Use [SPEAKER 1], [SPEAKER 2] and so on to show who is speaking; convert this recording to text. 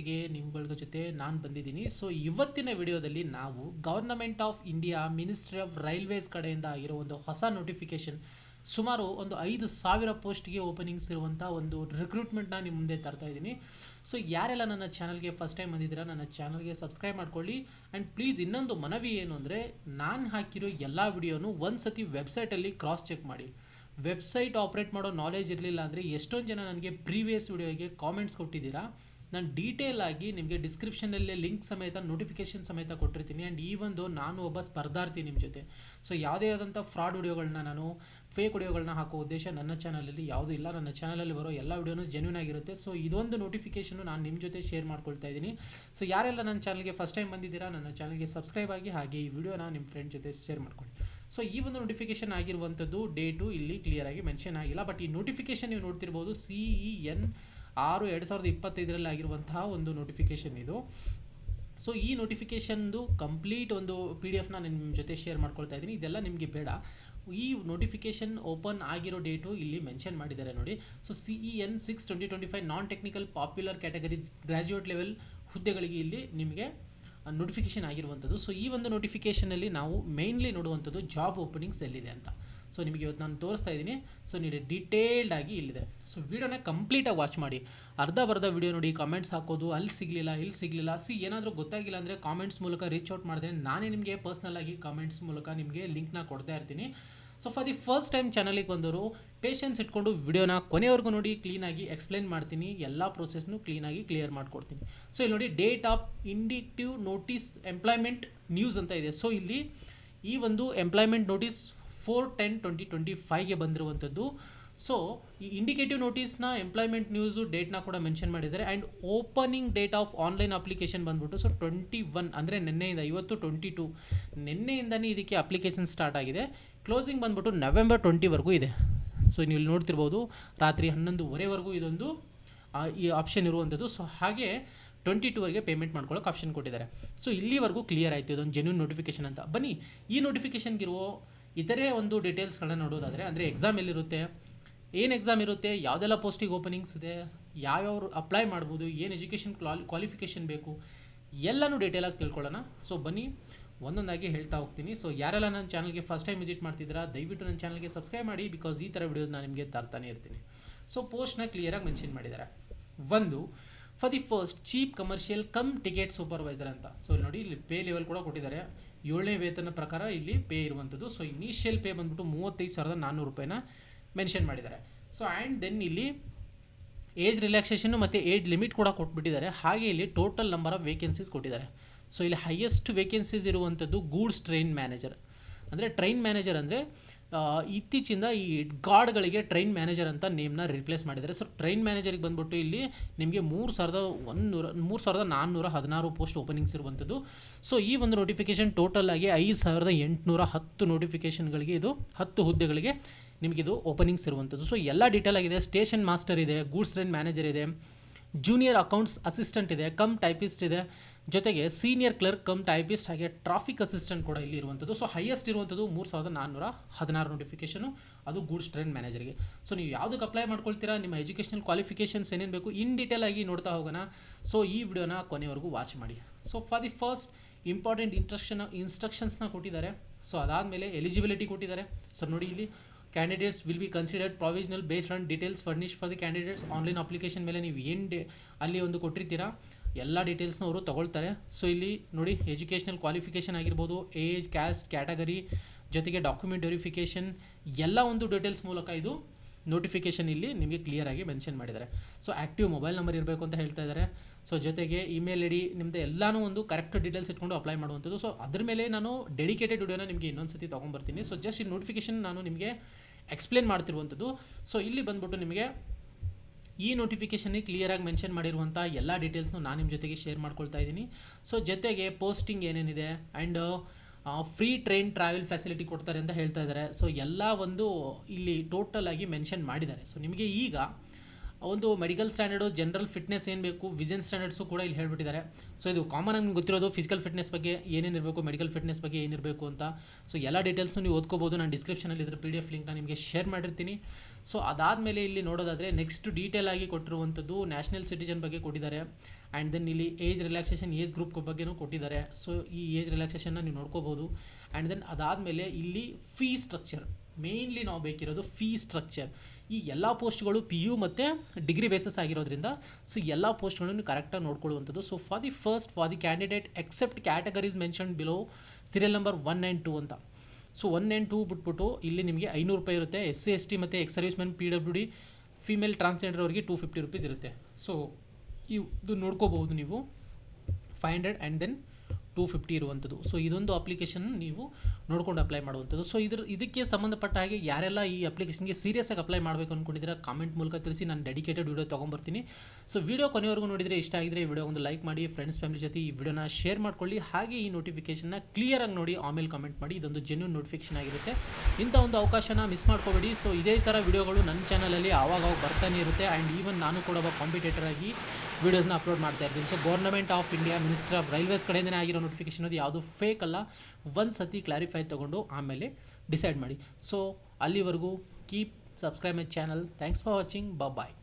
[SPEAKER 1] ಜೊತೆಗೆ ನಿಮ್ಗಳ ಜೊತೆ ನಾನು ಬಂದಿದ್ದೀನಿ. ಸೊ ಇವತ್ತಿನ ವಿಡಿಯೋದಲ್ಲಿ ನಾವು government of India ministry of railways ಕಡೆಯಿಂದ ಆಗಿರೋ ಒಂದು ಹೊಸ ನೋಟಿಫಿಕೇಶನ್ ಸುಮಾರು ಒಂದು ಐದು ಸಾವಿರ ಪೋಸ್ಟ್ಗೆ ಓಪನಿಂಗ್ಸ್ ಇರುವಂಥ ಒಂದು ರಿಕ್ರೂಟ್ಮೆಂಟ್ನ ನಿಮ್ಮ ಮುಂದೆ ತರ್ತಾ ಇದ್ದೀನಿ. ಸೊ ಯಾರೆಲ್ಲ ನನ್ನ ಚಾನಲ್ಗೆ ಫಸ್ಟ್ ಟೈಮ್ ಬಂದಿದ್ದೀರಾ, ನನ್ನ ಚಾನಲ್ಗೆ ಸಬ್ಸ್ಕ್ರೈಬ್ ಮಾಡ್ಕೊಳ್ಳಿ. ಆ್ಯಂಡ್ ಪ್ಲೀಸ್ ಇನ್ನೊಂದು ಮನವಿ ಏನು ಅಂದರೆ, ನಾನು ಹಾಕಿರೋ ಎಲ್ಲ ವಿಡಿಯೋನು ಒಂದು ಸತಿ ವೆಬ್ಸೈಟಲ್ಲಿ ಕ್ರಾಸ್ ಚೆಕ್ ಮಾಡಿ. ವೆಬ್ಸೈಟ್ ಆಪ್ರೇಟ್ ಮಾಡೋ ನಾಲೆಜ್ ಇರಲಿಲ್ಲ ಅಂದರೆ ಎಷ್ಟೊಂದು ಜನ ನನಗೆ ಪ್ರೀವಿಯಸ್ ವಿಡಿಯೋಗೆ ಕಾಮೆಂಟ್ಸ್ ಕೊಟ್ಟಿದ್ದೀರಾ. ನಾನು ಡೀಟೇಲ್ ಆಗಿ ನಿಮಗೆ ಡಿಸ್ಕ್ರಿಪ್ಷನಲ್ಲೇ ಲಿಂಕ್ ಸಮೇತ ನೋಟಿಫಿಕೇಶನ್ ಸಮೇತ ಕೊಟ್ಟಿರ್ತೀನಿ. ಆ್ಯಂಡ್ ಈ ಒಂದು ನಾನು ಒಬ್ಬ ಸ್ಪರ್ಧಾರ್ಥಿ ನಿಮ್ಮ ಜೊತೆ ಸೊ ಯಾವುದೇ ಆದಂಥ ಫ್ರಾಡ್ ವಿಡಿಯೋಗಳನ್ನ ನಾನು ಫೇಕ್ ವಿಡಿಯೋಗಳನ್ನ ಹಾಕೋ ಉದ್ದೇಶ ನನ್ನ ಚಾನಲಲ್ಲಿ ಯಾವುದೂ ಇಲ್ಲ. ನನ್ನ ಚಾನಲಲ್ಲಿ ಬರೋ ಎಲ್ಲ ವಿಡಿಯೋನು ಜೆನ್ಯೂನ್ ಆಗಿರುತ್ತೆ. ಸೊ ಇದೊಂದು ನೋಟಿಫಿಕೇಷನು ನಾನು ನಿಮ್ಮ ಜೊತೆ ಶೇರ್ ಮಾಡ್ಕೊಳ್ತಾ ಇದ್ದೀನಿ. ಸೊ ಯಾರೆಲ್ಲ ನನ್ನ ಚಾನಲ್ಗೆ ಫಸ್ಟ್ ಟೈಮ್ ಬಂದಿದ್ದೀರಾ, ನನ್ನ ಚಾನಲ್ಗೆ ಸಬ್ಸ್ಕ್ರೈಬ್ ಆಗಿ ಹಾಗೆ ಈ ವಿಡಿಯೋನ ನಿಮ್ಮ ಫ್ರೆಂಡ್ ಜೊತೆ ಶೇರ್ ಮಾಡ್ಕೊಳ್ಳಿ. ಸೊ ಈ ಒಂದು ನೋಟಿಫಿಕೇಶನ್ ಆಗಿರುವಂಥದ್ದು ಡೇಟು ಇಲ್ಲಿ ಕ್ಲಿಯರ್ ಆಗಿ ಮೆನ್ಷನ್ ಆಗಿಲ್ಲ. ಬಟ್ ಈ ನೋಟಿಫಿಕೇಶನ್ ನೀವು ನೋಡ್ತಿರ್ಬೋದು ಸಿ ಇ ಎನ್ ಆರು ಎರಡು ಸಾವಿರದ ಇಪ್ಪತ್ತೈದರಲ್ಲಿ ಆಗಿರುವಂತಹ ಒಂದು ನೋಟಿಫಿಕೇಶನ್ ಇದು. ಸೊ ಈ ನೋಟಿಫಿಕೇಷನ್ದು ಕಂಪ್ಲೀಟ್ ಒಂದು ಪಿ ಡಿ ಎಫ್ನ ನಿಮ್ಮ ಜೊತೆ ಶೇರ್ ಮಾಡ್ಕೊಳ್ತಾ ಇದ್ದೀನಿ. ಇದೆಲ್ಲ ನಿಮಗೆ ಬೇಡ. ಈ ನೋಟಿಫಿಕೇಶನ್ ಓಪನ್ ಆಗಿರೋ ಡೇಟು ಇಲ್ಲಿ ಮೆನ್ಷನ್ ಮಾಡಿದ್ದಾರೆ ನೋಡಿ. So C E N six twenty twenty five non technical popular category graduate level ಹುದ್ದೆಗಳಿಗೆ ಇಲ್ಲಿ ನಿಮಗೆ ನೋಟಿಫಿಕೇಶನ್ ಆಗಿರುವಂಥದ್ದು. ಸೊ ಈ ಒಂದು ನೋಟಿಫಿಕೇಷನಲ್ಲಿ ನಾವು ಮೇಯ್ನ್ಲಿ ನೋಡುವಂಥದ್ದು ಜಾಬ್ ಓಪನಿಂಗ್ಸ್ ಎಲ್ಲಿದೆ ಅಂತ. ಸೊ ನಿಮಗೆ ಇವತ್ತು ನಾನು ತೋರಿಸ್ತಾ ಇದ್ದೀನಿ. ಸೊ ನೀವು ಡೀಟೇಲ್ಡ್ ಆಗಿ ಇಲ್ಲಿದೆ. ಸೊ ವೀಡಿಯೋನ ಕಂಪ್ಲೀಟಾಗಿ ವಾಚ್ ಮಾಡಿ. ಅರ್ಧ ಬರ್ಧ ವೀಡಿಯೋ ನೋಡಿ ಕಾಮೆಂಟ್ಸ್ ಹಾಕೋದು, ಅಲ್ಲಿ ಸಿಗಲಿಲ್ಲ, ಇಲ್ಲಿ ಸಿಗಲಿಲ್ಲ. ಸಿ ಏನಾದರೂ ಗೊತ್ತಾಗಿಲ್ಲ ಅಂದರೆ ಕಾಮೆಂಟ್ಸ್ ಮೂಲಕ ರೀಚ್ ಔಟ್ ಮಾಡಿದ್ರೆ ನಾನೇ ನಿಮಗೆ ಪರ್ಸ್ನಲ್ಲಾಗಿ ಕಾಮೆಂಟ್ಸ್ ಮೂಲಕ ನಿಮಗೆ ಲಿಂಕ್ನ ಕೊಡ್ತಾ ಇರ್ತೀನಿ. So for the first time ಚಾನಲಿಗೆ ಬಂದವರು ಪೇಷನ್ಸ್ ಇಟ್ಕೊಂಡು ವಿಡಿಯೋನ ಕೊನೆವರೆಗೂ ನೋಡಿ ಕ್ಲೀನಾಗಿ ಎಕ್ಸ್ಪ್ಲೈನ್ ಮಾಡ್ತೀನಿ. ಎಲ್ಲ ಪ್ರೊಸೆಸ್ನು ಕ್ಲೀನಾಗಿ ಕ್ಲಿಯರ್ ಮಾಡಿಕೊಡ್ತೀನಿ. ಸೊ ಇಲ್ಲಿ ನೋಡಿ date of indicative notice employment news ಅಂತ ಇದೆ. ಸೊ ಇಲ್ಲಿ ಈ ಒಂದು employment notice four ten twenty twenty ಫೈವ್ಗೆ ಬಂದಿರುವಂಥದ್ದು. ಸೊ ಈ ಇಂಡಿಕೇಟಿವ್ ನೋಟಿಸ್ನ ಎಂಪ್ಲಾಯ್ಮೆಂಟ್ ನ್ಯೂಸು ಡೇಟ್ನ ಕೂಡ ಮೆನ್ಷನ್ ಮಾಡಿದ್ದಾರೆ. And opening date of online application ಬಂದ್ಬಿಟ್ಟು ಸೊ ಟ್ವೆಂಟಿ ಒನ್ ಅಂದರೆ ನಿನ್ನೆಯಿಂದ, ಇವತ್ತು ಟ್ವೆಂಟಿ ಟು ನಿನ್ನೆಯಿಂದನೇ ಇದಕ್ಕೆ ಅಪ್ಲಿಕೇಶನ್ ಸ್ಟಾರ್ಟ್ ಆಗಿದೆ. ಕ್ಲೋಸಿಂಗ್ ಬಂದ್ಬಿಟ್ಟು ನವೆಂಬರ್ ಟ್ವೆಂಟಿವರೆಗೂ ಇದೆ. ಸೊ ನೀವು ಇಲ್ಲಿ ನೋಡ್ತಿರ್ಬೋದು, ರಾತ್ರಿ ಹನ್ನೊಂದುವರೆವರೆಗೂ ಇದೊಂದು ಈ ಆಪ್ಷನ್ ಇರುವಂಥದ್ದು. ಸೊ ಹಾಗೆ ಟ್ವೆಂಟಿ ಟೂವರೆಗೆ ಪೇಮೆಂಟ್ ಮಾಡ್ಕೊಳ್ಳೋಕೆ ಆಪ್ಷನ್ ಕೊಟ್ಟಿದ್ದಾರೆ. ಸೊ ಇಲ್ಲಿವರೆಗೂ ಕ್ಲಿಯರ್ ಆಯಿತು ಇದೊಂದು ಜೆನ್ಯೂನ್ ನೋಟಿಫಿಕೇಶನ್ ಅಂತ. ಬನ್ನಿ, ಈ ನೋಟಿಫಿಕೇಶನ್ಗಿರುವ ಇತರೆ ಒಂದು ಡೀಟೇಲ್ಸ್ಗಳನ್ನ ನೋಡೋದಾದರೆ, ಅಂದರೆ ಎಕ್ಸಾಮ್ ಎಲ್ಲಿರುತ್ತೆ, ಏನು ಎಕ್ಸಾಮ್ ಇರುತ್ತೆ, ಯಾವುದೆಲ್ಲ ಪೋಸ್ಟಿಗೆ ಓಪನಿಂಗ್ಸ್ ಇದೆ, ಯಾವ್ಯಾವ್ರು ಅಪ್ಲೈ ಮಾಡ್ಬೋದು, ಏನು ಎಜುಕೇಷನ್ ಕ್ವಾಲಿ ಕ್ವಾಲಿಫಿಕೇಷನ್ ಬೇಕು, ಎಲ್ಲನೂ ಡೀಟೇಲಾಗಿ ತಿಳ್ಕೊಳ್ಳೋಣ. ಸೊ ಬನ್ನಿ, ಒಂದೊಂದಾಗಿ ಹೇಳ್ತಾ ಹೋಗ್ತೀನಿ. ಸೊ ಯಾರೆಲ್ಲ ನನ್ನ ಚಾನಲ್ಗೆ ಫಸ್ಟ್ ಟೈಮ್ ವಿಸಿಟ್ ಮಾಡ್ತಿದ್ದೀರಾ, ದಯವಿಟ್ಟು ನನ್ನ ಚಾನಲ್ಗೆ ಸಬ್ಸ್ಕ್ರೈಬ್ ಮಾಡಿ ಬಿಕಾಸ್ ಈ ಥರ ವೀಡಿಯೋಸ್ ನಾನು ನಿಮಗೆ ತರ್ತಾನೆ ಇರ್ತೀನಿ. ಸೊ ಪೋಸ್ಟ್ನ ಕ್ಲಿಯರಾಗಿ ಮೆನ್ಷನ್ ಮಾಡಿದ್ದಾರೆ ಒಂದು for the first chief commercial cum ticket supervisor ಅಂತ. ಸೊ ನೋಡಿ, ಇಲ್ಲಿ ಪೇ ಲೆವೆಲ್ ಕೂಡ ಕೊಟ್ಟಿದ್ದಾರೆ. ಏಳನೇ ವೇತನ ಪ್ರಕಾರ ಇಲ್ಲಿ ಪೇ ಇರುವಂಥದ್ದು. ಸೊ ಇನಿಷಿಯಲ್ ಪೇ ಬಂದ್ಬಿಟ್ಟು ಮೂವತ್ತೈದು ಸಾವಿರದ ನಾನ್ನೂರು ರೂಪಾಯಿನ ಮೆನ್ಷನ್ ಮಾಡಿದ್ದಾರೆ. ಸೊ ಆ್ಯಂಡ್ ದೆನ್ ಇಲ್ಲಿ ಏಜ್ ರಿಲ್ಯಾಕ್ಸೇಷನ್ ಮತ್ತು ಏಜ್ ಲಿಮಿಟ್ ಕೂಡ ಕೊಟ್ಬಿಟ್ಟಿದ್ದಾರೆ. ಹಾಗೆ ಇಲ್ಲಿ ಟೋಟಲ್ ನಂಬರ್ ಆಫ್ ವೇಕೆನ್ಸೀಸ್ ಕೊಟ್ಟಿದ್ದಾರೆ. ಸೊ ಇಲ್ಲಿ ಹೈಯೆಸ್ಟ್ ವೇಕೆನ್ಸೀಸ್ ಇರುವಂಥದ್ದು ಗೂಡ್ಸ್ ಟ್ರೈನ್ ಮ್ಯಾನೇಜರ್ ಅಂದರೆ ಟ್ರೈನ್ ಮ್ಯಾನೇಜರ್ ಅಂದರೆ ಇತ್ತೀಚಿಂದ ಈ ಗಾರ್ಡ್ಗಳಿಗೆ ಟ್ರೈನ್ ಮ್ಯಾನೇಜರ್ ಅಂತ ನೇಮ್ನ ರಿಪ್ಲೇಸ್ ಮಾಡಿದ್ದಾರೆ. ಸೊ ಟ್ರೈನ್ ಮ್ಯಾನೇಜರಿಗೆ ಬಂದ್ಬಿಟ್ಟು ಇಲ್ಲಿ ನಿಮಗೆ ಮೂರು ಸಾವಿರದ ಒಂದೂರ, ಮೂರು ಸಾವಿರದ ನಾನ್ನೂರ ಹದಿನಾರು ಪೋಸ್ಟ್ ಓಪನಿಂಗ್ಸ್ ಇರುವಂಥದ್ದು. ಸೊ ಈ ಒಂದು ನೋಟಿಫಿಕೇಷನ್ ಟೋಟಲ್ ಆಗಿ ಐದು ಸಾವಿರದ ಎಂಟುನೂರ ಹತ್ತು ನೋಟಿಫಿಕೇಷನ್ಗಳಿಗೆ ಇದು, ಹತ್ತು ಹುದ್ದೆಗಳಿಗೆ ನಿಮಗಿದು ಓಪನಿಂಗ್ಸ್ ಇರುವಂಥದ್ದು. ಸೊ ಎಲ್ಲ ಡೀಟೇಲ್ ಆಗಿದೆ. ಸ್ಟೇಷನ್ ಮಾಸ್ಟರ್ ಇದೆ ಗೂಡ್ಸ್ ಟ್ರೈನ್ ಮ್ಯಾನೇಜರ್ ಇದೆ. ಜೂನಿಯರ್ ಅಕೌಂಟ್ಸ್ ಅಸಿಸ್ಟೆಂಟ್ ಇದೆ ಕಮ್ ಟೈಪಿಸ್ಟ್ ಇದೆ. ಜೊತೆಗೆ ಸೀನಿಯರ್ ಕ್ಲರ್ಕ್ ಕಮ್ ಟೈಪಿಸ್ಟ್ ಹಾಗೆ ಟ್ರಾಫಿಕ್ ಅಸಿಸ್ಟೆಂಟ್ ಕೂಡ ಇಲ್ಲಿ ಇರುವಂಥದ್ದು ಸೊ ಹೈಯೆಸ್ಟ್ ಇರುವಂಥದ್ದು ಮೂರು ಸಾವಿರದ ನಾನ್ನೂರ ಹದಿನಾರು ನೋಟಿಫಿಕೇಷನು ಅದು ಗೂಡ್ಸ್ ಟ್ರೈನ್ ಮ್ಯಾನೇಜರ್ಗೆ ಸೊ ನೀವು ಯಾವುದಕ್ಕೆ ಅಪ್ಲೈ ಮಾಡ್ಕೊಳ್ತೀರಾ? ನಿಮ್ಮ ಎಜುಕೇಷನಲ್ ಕ್ವಾಲಿಫಿಕೇಷನ್ಸ್ ಏನೇನು ಬೇಕು? ಇನ್ ಡೀಟೇಲ್ ಆಗಿ ನೋಡ್ತಾ ಹೋಗೋಣ. ಸೊ ಈ ವಿಡಿಯೋನ ಕೊನೆವರೆಗೂ ವಾಚ್ ಮಾಡಿ. So for the first important instruction ಇನ್ಸ್ಟ್ರಕ್ಷನ್ಸ್ನ ಕೊಟ್ಟಿದ್ದಾರೆ. ಸೊ ಅದಾದಮೇಲೆ ಎಲಿಜಿಬಿಲಿಟಿ ಕೊಟ್ಟಿದ್ದಾರೆ. ಸೊ ನೋಡಿ ಇಲ್ಲಿ. Candidates will be considered provisional based on details furnished for the candidates online application ಮೇಲೆ ನೀವು ಏನು ಅಲ್ಲಿ ಒಂದು ಕೊಟ್ಟಿರ್ತೀರಾ, ಎಲ್ಲ ಡೀಟೇಲ್ಸ್ನ ಅವರು ತೊಗೊಳ್ತಾರೆ. ಸೊ ಇಲ್ಲಿ ನೋಡಿ ಎಜುಕೇಷನಲ್ ಕ್ವಾಲಿಫಿಕೇಷನ್ ಆಗಿರ್ಬೋದು ಏಜ್ ಕ್ಯಾಸ್ಟ್ ಕ್ಯಾಟಗರಿ ಜೊತೆಗೆ ಡಾಕ್ಯುಮೆಂಟ್ ವೆರಿಫಿಕೇಷನ್ ಎಲ್ಲ ಒಂದು ಡೀಟೇಲ್ಸ್ ಮೂಲಕ ಇದು ನೋಟಿಫಿಕೇಷನ್ ಇಲ್ಲಿ ನಿಮಗೆ ಕ್ಲಿಯರಾಗಿ ಮೆನ್ಷನ್ ಮಾಡಿದ್ದಾರೆ. ಸೊ ಆ್ಯಕ್ಟಿವ್ ಮೊಬೈಲ್ ನಂಬರ್ ಇರಬೇಕು ಅಂತ ಹೇಳ್ತಾ ಇದ್ದಾರೆ. ಸೊ ಜೊತೆಗೆ ಇಮೇಲ್ ಐ ಡಿ ನಿಮ್ಮದು ಎಲ್ಲನೂ ಒಂದು ಕರೆಕ್ಟ್ ಡೀಟೇಲ್ಸ್ ಇಟ್ಕೊಂಡು ಅಪ್ಲೈ ಮಾಡುವಂಥದ್ದು. ಸೊ ಅದ್ರ ಮೇಲೆ ನಾನು ಡೆಡಿಕೇಟೆಡ್ ವಿಡಿಯೋನ ನಿಮಗೆ ಇನ್ನೊಂದು ಸತಿ ತೊಗೊಂಬರ್ತೀನಿ. ಸೊ ಜಸ್ಟ್ ಈ ನೋಟಿಫಿಕೇಷನ್ ನಾನು ನಿಮಗೆ ಎಕ್ಸ್ಪ್ಲೇನ್ ಮಾಡ್ತಿರುವಂಥದ್ದು. ಸೊ ಇಲ್ಲಿ ಬಂದ್ಬಿಟ್ಟು ನಿಮಗೆ ಈ ನೋಟಿಫಿಕೇಷನ್ನೇ ಕ್ಲಿಯರಾಗಿ ಮೆನ್ಷನ್ ಮಾಡಿರುವಂಥ ಎಲ್ಲ ಡೀಟೇಲ್ಸ್ನು ನಾನು ನಿಮ್ಮ ಜೊತೆಗೆ ಶೇರ್ ಮಾಡ್ಕೊಳ್ತಾ ಇದ್ದೀನಿ. ಸೊ ಜೊತೆಗೆ ಪೋಸ್ಟಿಂಗ್ ಏನೇನಿದೆ and free train travel facility ಕೊಡ್ತಾರೆ ಅಂತ ಹೇಳ್ತಾ ಇದ್ದಾರೆ. ಸೊ ಎಲ್ಲ ಒಂದು ಇಲ್ಲಿ ಟೋಟಲ್ ಆಗಿ ಮೆನ್ಷನ್ ಮಾಡಿದ್ದಾರೆ. ಸೊ ನಿಮಗೆ ಈಗ ಒಂದು ಮೆಡಿಕಲ್ ಸ್ಟ್ಯಾಂಡರ್ಡು ಜನರಲ್ ಫಿಟ್ನೆಸ್ ಏನು ಬೇಕು ವಿಜನ್ ಸ್ಟ್ಯಾಂಡರ್ಡ್ಸು ಕೂಡ ಇಲ್ಲಿ ಹೇಳ್ಬಿಟ್ಟಿದ್ದಾರೆ. ಸೊ ಇದು ಕಾಮನ್ ಆಗಿ ಗೊತ್ತಿರೋದು ಫಿಸಿಕಲ್ ಫಿಟ್ನೆಸ್ ಬಗ್ಗೆ ಏನೇನಿರಬೇಕು ಮೆಡಿಕಲ್ ಫಿಟ್ನೆಸ್ ಬಗ್ಗೆ ಏನಿರಬೇಕು ಅಂತ. ಸೊ ಎಲ್ಲ ಡೀಟೇಲ್ಸ್ನು ನೀವು ಓದ್ಕೋಬೋದು. ನಾನು ಡಿಸ್ಕ್ರಿಪ್ಷನಲ್ಲಿ ಇದ್ರ ಪಿ ಡಿ ಎಫ್ ಲಿಂಕ್ನ ನಿಮಗೆ ಶೇರ್ ಮಾಡಿರ್ತೀನಿ. ಸೊ ಅದಾದಮೇಲೆ ಇಲ್ಲಿ ನೋಡೋದಾದರೆ ನೆಕ್ಸ್ಟ್ ಡೀಟೇಲ್ ಆಗಿ ಕೊಟ್ಟಿರುವಂಥದ್ದು ನ್ಯಾಷನಲ್ ಸಿಟಿಜನ್ ಬಗ್ಗೆ ಕೊಟ್ಟಿದ್ದಾರೆ. ಆ್ಯಂಡ್ ದೆನ್ ಇಲ್ಲಿ ಏಜ್ ರಿಲ್ಯಾಕ್ಸೇಷನ್ ಏಜ್ ಗ್ರೂಪ್ ಬಗ್ಗೆನೂ ಕೊಟ್ಟಿದ್ದಾರೆ. ಸೊ ಈ ಏಜ್ ರಿಲ್ಯಾಕ್ಸೇಷನ್ನ ನೀವು ನೋಡ್ಕೋಬೋದು. ಆ್ಯಂಡ್ ದೆನ್ ಅದಾದಮೇಲೆ ಇಲ್ಲಿ ಫೀ ಸ್ಟ್ರಕ್ಚರ್ ಮೇಯ್ನ್ಲಿ ನಾವು ಬೇಕಿರೋದು ಫೀ ಸ್ಟ್ರಕ್ಚರ್ ಈ ಎಲ್ಲ ಪೋಸ್ಟ್ಗಳು ಪಿ ಯು ಮತ್ತು ಡಿಗ್ರಿ ಬೇಸಸ್ ಆಗಿರೋದ್ರಿಂದ ಸೊ ಎಲ್ಲ ಪೋಸ್ಟ್ಗಳನ್ನು ಕರೆಕ್ಟಾಗಿ ನೋಡ್ಕೊಳ್ಳುವಂಥದ್ದು. So for the first for the candidate except categories mention below serial number one and two ಅಂತ. ಸೊ ಒನ್ ಆ್ಯಂಡ್ ಟೂ ಬಿಟ್ಬಿಟ್ಟು ಇಲ್ಲಿ ನಿಮಗೆ ಐನೂರು ರೂಪಾಯಿ ಇರುತ್ತೆ. ಎಸ್ ಸಿ ಎಸ್ ಟಿ ಮತ್ತು ex service men P W D female transgender ಅವರಿಗೆ two fifty rupees ಇರುತ್ತೆ. ಸೊ ಇದು ನೋಡ್ಕೋಬಹುದು ನೀವು. Five hundred and then two fifty ಇರುವಂಥದ್ದು. ಸೊ ಇದೊಂದು ಅಪ್ಲಿಕೇಶನ್ ನೀವು ನೋಡ್ಕೊಂಡು ಅಪ್ಲೈ ಮಾಡುವಂಥದ್ದು. ಸೊ ಇದ್ರ, ಇದಕ್ಕೆ ಸಂಬಂಧಪಟ್ಟ ಹಾಗೆ ಯಾರೆಲ್ಲ ಈ ಅಪ್ಲಿಕೇಶನ್ಗೆ ಸೀರಿಯಸ್ ಆಗಿ ಅಪ್ಲೈ ಮಾಡಬೇಕು ಅಂದ್ಕೊಂಡಿದ್ದೀರಾ ಕಾಮೆಂಟ್ ಮೂಲಕ ತಿಳಿಸಿ ನಾನು ಡೆಡಿಕೇಟೆಡ್ ವೀಡಿಯೋ ತೊಗೊಂಬರ್ತೀನಿ. ಸೊ ವೀಡಿಯೋ ಕೊನೆವರೆಗೂ ನೋಡಿದರೆ ಇಷ್ಟ ಆಗಿದ್ರೆ ಈ ವಿಡಿಯೋ ಒಂದು ಲೈಕ್ ಮಾಡಿ ಫ್ರೆಂಡ್ಸ್ ಫ್ಯಾಮಿಲಿ ಜೊತೆ ಈ ವಿಡಿಯೋನ ಶೇರ್ ಮಾಡ್ಕೊಳ್ಳಿ. ಹಾಗೆ ಈ ನೋಟಿಫಿಕೇಶನ್ನ ಕ್ಲಿಯರಾಗಿ ನೋಡಿ, ಆಮೇಲೆ ಕಮೆಂಟ್ ಮಾಡಿ, ಇದೊಂದು ಜೆನ್ಯೂನ್ ನೋಟಿಫಿಕೇಶನ್ ಆಗಿರುತ್ತೆ. ಇಂಥ ಒಂದು ಅವಕಾಶನ ಮಿಸ್ ಮಾಡ್ಕೋಬೇಡಿ. ಸೊ ಇದೇ ಥರ ವಿಡಿಯೋಗಳು ನನ್ನ ಚಾನಲಲ್ಲಿ ಆವಾಗ ಅವಾಗ ಬರ್ತಾನೆ ಇರುತ್ತೆ. ಆ್ಯಂಡ್ ಈವನ್ ನಾನು ಕೂಡ ಒಬ್ಬ ಕಾಂಪಿಟೇಟರ್ ಆಗಿ ವೀಡಿಯೋಸ್ನ ಅಪ್ಲೋಡ್ ಮಾಡ್ತಾ ಇರ್ತೀನಿ. So government of India minister of railways ಕಡೆಯಿಂದನೇ ಆಗಿರೋ ನೋಟಿಫಿಕೇಶನ್ ಅದು ಯಾವುದು ಫೇಕ್ ಅಲ್ಲ, ಒಂದು ಸತಿ ಕ್ಲಾರಿಫೈ ತೊಗೊಂಡು ಆಮೇಲೆ ಡಿಸೈಡ್ ಮಾಡಿ. ಸೊ ಅಲ್ಲಿವರೆಗೂ keep subscribe my channel thanks for watching bye